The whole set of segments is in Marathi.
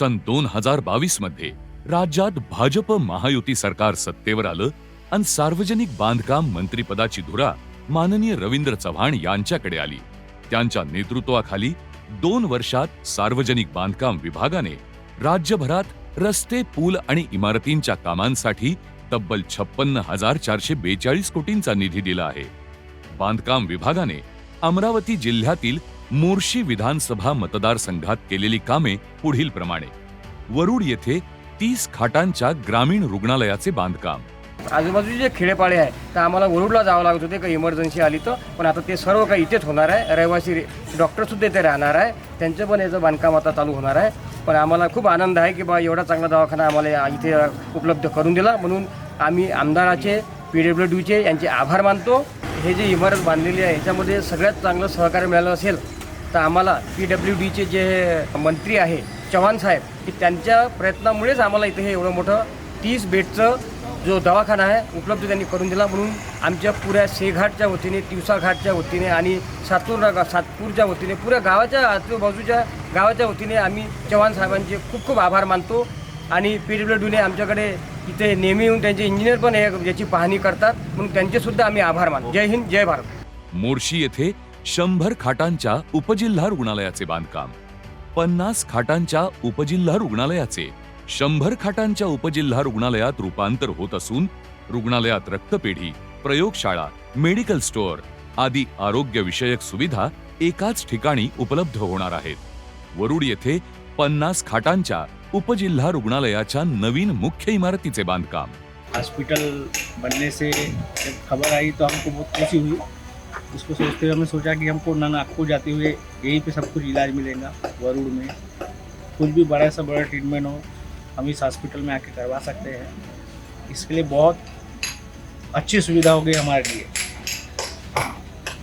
सन दोन हजार बावीसमध्ये राज्यात भाजप महायुती सरकार सत्तेवर आलं आणि सार्वजनिक बांधकाम मंत्रीपदाची धुरा माननीय रवींद्र चव्हाण यांच्याकडे आली. त्यांच्या नेतृत्वाखाली दोन वर्षात सार्वजनिक बांधकाम विभागाने राज्यभरात रस्ते पूल आणि इमारतींच्या कामांसाठी तब्बल छप्पन्न हजार चारशे बेचाळीस कोटींचा निधी दिला आहे. बांधकाम विभागाने अमरावती जिल्ह्यातील मोर्शी विधानसभा मतदारसंघात केलेली कामे पुढील प्रमाणे वरुड येथे तीस खाटांच्या ग्रामीण रुग्णालयाचे बांधकाम. आजूबाजूचे जे खेडेपाडे आहे तर आम्हाला वरुडला जावं लागत होते काही इमर्जन्सी आली तर. पण आता ते सर्व काही इथेच होणार आहे. रहिवासी डॉक्टरसुद्धा इथे राहणार आहे. त्यांचं पण याचं बांधकाम आता चालू होणार आहे. पण आम्हाला खूप आनंद आहे की बा एवढा चांगला दवाखाना आम्हाला इथे उपलब्ध करून दिला. म्हणून आम्ही आमदाराचे पी डब्ल्यू डीचे यांचे आभार मानतो. हे जे इमारत बांधलेली आहे याच्यामध्ये सगळ्यात चांगलं सहकार्य मिळालं असेल तर आम्हाला पी डब्ल्यू डीचे जे मंत्री आहे चव्हाण साहेब की त्यांच्या प्रयत्नामुळेच आम्हाला इथे हे एवढं मोठं तीस बेडचं जो दवाखाना आहे उपलब्ध त्यांनी करून दिला. म्हणून आमच्या पुऱ्या सेघाटच्या वतीने तिवसा घाटच्या वतीने आणि सातूर सातपूरच्या वतीने पुऱ्या गावाच्या आजूबाजूच्या गावाच्या वतीने आम्ही चव्हाण साहेबांचे खूप खूप आभार मानतो. आणि पी डब्ल्यू डीने आमच्याकडे इथे नेहमी येऊन त्यांचे इंजिनियर पण हे याची पाहणी करतात. म्हणून त्यांचेसुद्धा आम्ही आभार मानतो. जय हिंद जय भारत. मोर्शी येथे शंभर खाटांच्या उपजिल्हा रुग्णालयाचे बांधकाम पन्नास खाटांच्या उपजिल्हा रुग्णालयाचे शंभर खाटांच्या उपजिल्हा रुग्णालयात रूपांतर होत असून रुग्णालयात रक्तपेढी प्रयोगशाळा मेडिकल स्टोअर आदी आरोग्यविषयक सुविधा एकाच ठिकाणी उपलब्ध होणार आहेत. वरुड येथे पन्नास खाटांच्या उपजिल्हा रुग्णालयाच्या नवीन मुख्य इमारतीचे बांधकाम. हॉस्पिटल बनने से जब खबर आई तो हमको बहुत खुशी हुई। उसको सोचते हुए हमने सोचा कि हमको ना नागपुर जाते हुए यहीं पे सब कुछ इलाज मिलेगा वरुड़ में। कुछ भी बड़ा सा बड़ा ट्रीटमेंट हो, हम इस हॉस्पिटल में आके करवा सकते हैं। इसके लिए बहुत अच्छी सुविधा हो गई हमारे लिए।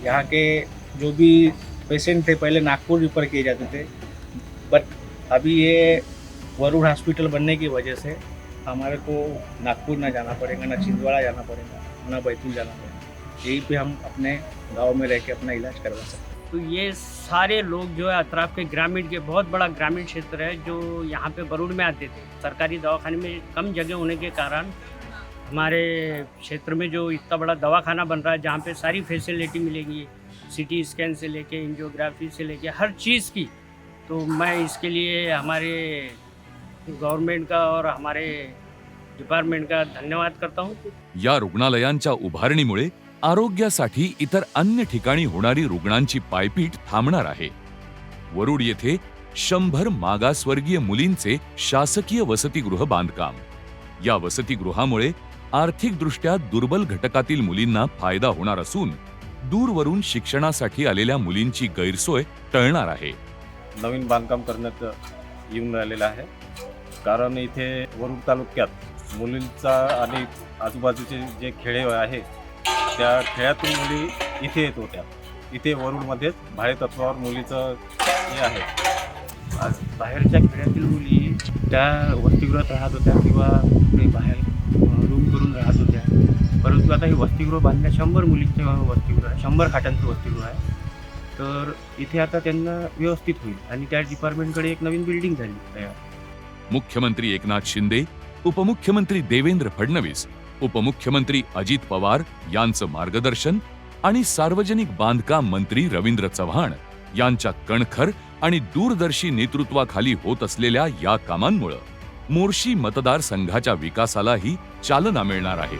यहाँ के जो भी पेशेंट थे, पहले नागपुर रिफर किए जाते थे। बट अभी ये वरुण हॉस्पिटल बनने की वजह से हमारे को नागपुर ना जाना पड़ेगा, ना छिंदवाड़ा जाना पड़ेगा, ना बैतूल जाना पड़ेगा। यहीं पे हम अपने गाँव में रह के अपना इलाज करवा सकते हैं। तो ये सारे लोग जो है अतराफ के ग्रामीण के बहुत बड़ा ग्रामीण क्षेत्र है जो यहाँ पे बरूड में आते थे। सरकारी दवाखाने में कम जगह होने के कारण हमारे क्षेत्र में जो इतना बड़ा दवाखाना बन रहा है जहाँ पे सारी फैसिलिटी मिलेगी सीटी स्कैन से लेके एंजियोग्राफी से लेके हर चीज़ की तो मैं इसके लिए हमारे गवर्नमेंट का और हमारे डिपार्टमेंट का धन्यवाद करता हूँ। या रुग्णालयांच्या उभारणीमुळे आरोग्यासाठी इतर अन्य ठिकाणी होणारी रुग्णांची पायपीट थांबणार आहे. वरुड येथे शंभर मागासवर्गीय मुलींचे शासकीय वसतिगृह बांधकाम. या वसतिगृहामुळे आर्थिकदृष्ट्या दुर्बल घटकातील मुलींना फायदा होणार असून दूरवरून शिक्षणासाठी आलेल्या मुलींची गैरसोय टळणार आहे. नवीन बांधकाम करण्यात येऊन राहिलेलं आहे. कारण इथे वरुड तालुक्यात मुलींचा आणि आजूबाजूचे जे खेडे आहे त्या खेड्यातून मुली इथे येत होत्या. इथे वरुडमध्येच भाडे तत्वावर मुलीचं हे आहे. आज बाहेरच्या खेड्यातील मुली त्या वसतिगृहात राहत होत्या किंवा कुठे बाहेर रूम करून राहत होत्या. परंतु आता हे वसतिगृह बांधल्या शंभर मुलींचे वसतिगृह आहे शंभर खाटांचं वसतिगृह आहे. तर इथे आता त्यांना व्यवस्थित होईल आणि त्या डिपार्टमेंटकडे एक नवीन बिल्डिंग झाली तयार. मुख्यमंत्री एकनाथ शिंदे उपमुख्यमंत्री देवेंद्र फडणवीस उपमुख्यमंत्री अजित पवार यांचं मार्गदर्शन आणि सार्वजनिक बांधकाम मंत्री रवींद्र चव्हाण यांच्या कणखर आणि दूरदर्शी नेतृत्वाखाली होत असलेल्या या कामांमुळं मोर्शी मतदारसंघाच्या विकासालाही चालना मिळणार आहे.